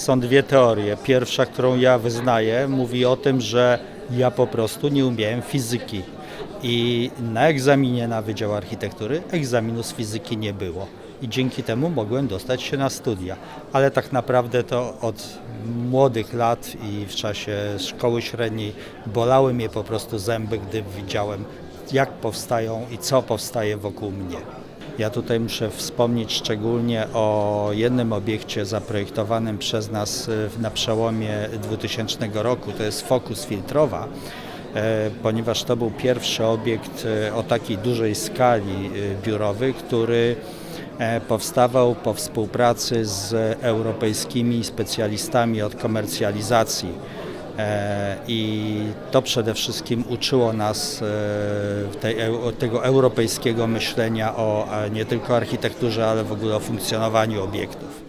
są dwie teorie. Pierwsza, którą ja wyznaję, mówi o tym, że ja po prostu nie umiałem fizyki. I na egzaminie na Wydział Architektury egzaminu z fizyki nie było. I dzięki temu mogłem dostać się na studia. Ale tak naprawdę to od młodych lat i w czasie szkoły średniej bolały mnie po prostu zęby, gdy widziałem, jak powstają i co powstaje wokół mnie. Ja tutaj muszę wspomnieć szczególnie o jednym obiekcie zaprojektowanym przez nas y, na przełomie 2000 roku, to jest Focus Filtrowa, e, ponieważ to był pierwszy obiekt e, o takiej dużej skali e, biurowy, który powstawał po współpracy z europejskimi specjalistami od komercjalizacji. E, I to przede wszystkim uczyło nas e, tego europejskiego myślenia o nie tylko architekturze, ale w ogóle o funkcjonowaniu obiektów.